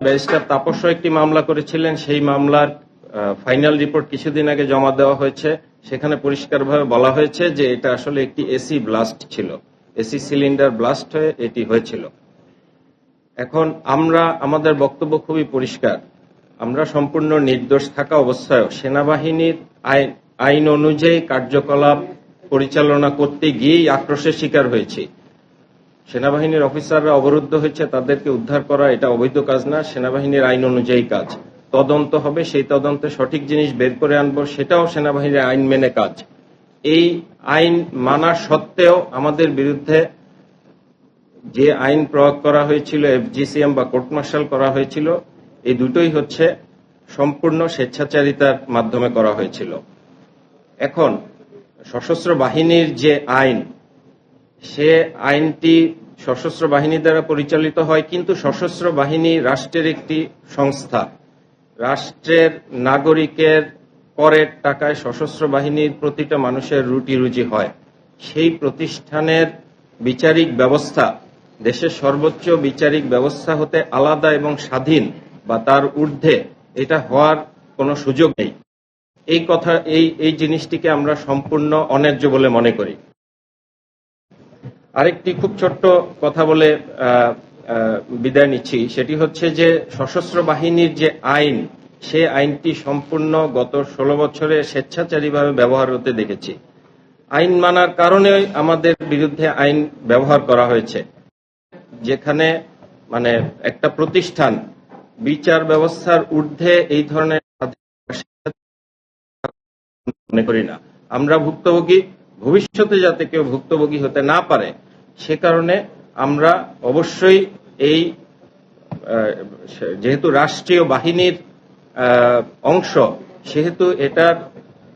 Barrister তাপস্য একটি মামলা করেছিলেন। সেই মামলার ফাইনাল রিপোর্ট কিছুদিন আগে জমা দেওয়া হয়েছে। সেখানে পরিষ্কারভাবে বলা হয়েছে যে এটা আসলে একটি এসি ব্লাস্ট ছিল। এসি সিলিন্ডার ব্লাস্ট হয়ে এটি হয়েছিল। এখন আমরা, আমাদের বক্তব্য খুবই পরিষ্কার। আমরা সম্পূর্ণ নির্দোষ থাকা অবস্থায়ও সেনাবাহিনীর আইন অনুযায়ী কার্যকলাপ পরিচালনা করতে গিয়েই আক্রোশের শিকার হয়েছি। সেনাবাহিনীর অফিসাররা অবরুদ্ধ হয়েছে, তাদেরকে উদ্ধার করা এটা অবৈধ কাজ না, সেনাবাহিনীর আইন অনুযায়ী কাজ। তদন্ত হবে, সেই তদন্তে সঠিক জিনিস বের করে আনব, সেটাও সেনাবাহিনীর আইন মেনে কাজ। এই আইন মানা সত্ত্বেও আমাদের বিরুদ্ধে যে আইন প্রয়োগ করা হয়েছিল, এফজিসিএম বা কোর্ট মার্শাল করা হয়েছিল, এই দুটোই হচ্ছে সম্পূর্ণ স্বেচ্ছাচারিতার মাধ্যমে করা হয়েছিল। এখন সশস্ত্র বাহিনীর যে আইন সে আইনটি সশস্ত্র বাহিনী দ্বারা পরিচালিত হয়, কিন্তু সশস্ত্র বাহিনী রাষ্ট্রের একটি সংস্থা। রাষ্ট্রের নাগরিকের করের টাকায় সশস্ত্র বাহিনীর প্রতিটা মানুষের রুটি রুজি হয়। সেই প্রতিষ্ঠানের বিচারিক ব্যবস্থা, দেশের সর্বোচ্চ বিচারিক ব্যবস্থা হতে আলাদা এবং স্বাধীন বা তার ঊর্ধ্বে, এটা হওয়ার কোনো সুযোগ নেই। এই কথা, এই এই জিনিসটিকে আমরা সম্পূর্ণ অন্যায্য বলে মনে করি। আরেকটি খুব ছোট্ট কথা বলে বিদায় নিচ্ছি। সেটি হচ্ছে যে, সশস্ত্র বাহিনীর যে আইন সে আইনটি সম্পূর্ণ গত ষোলো বছরে স্বেচ্ছাচারীভাবে ব্যবহার হতে দেখেছি। আইন মানার কারণে আমাদের বিরুদ্ধে আইন ব্যবহার করা হয়েছে। যেখানে মানে একটা প্রতিষ্ঠান, বিচার ব্যবস্থার ঊর্ধ্বে এই ধরনের মনে করি না। আমরা ভুক্তভোগী, ভবিষ্যতে যাতে কেউ ভুক্তভোগী হতে না পারে সে কারণে আমরা অবশ্যই এই যেহেতু রাষ্ট্রীয় বাহিনীর অংশ, সেহেতু এটার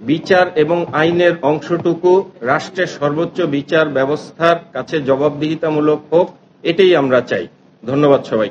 বিচার এবং আইনের অংশটুকু রাষ্ট্রের সর্বোচ্চ বিচার ব্যবস্থার কাছে জবাবদিহিতামূলক হোক, এটাই আমরা চাই। ধন্যবাদ সবাইকে।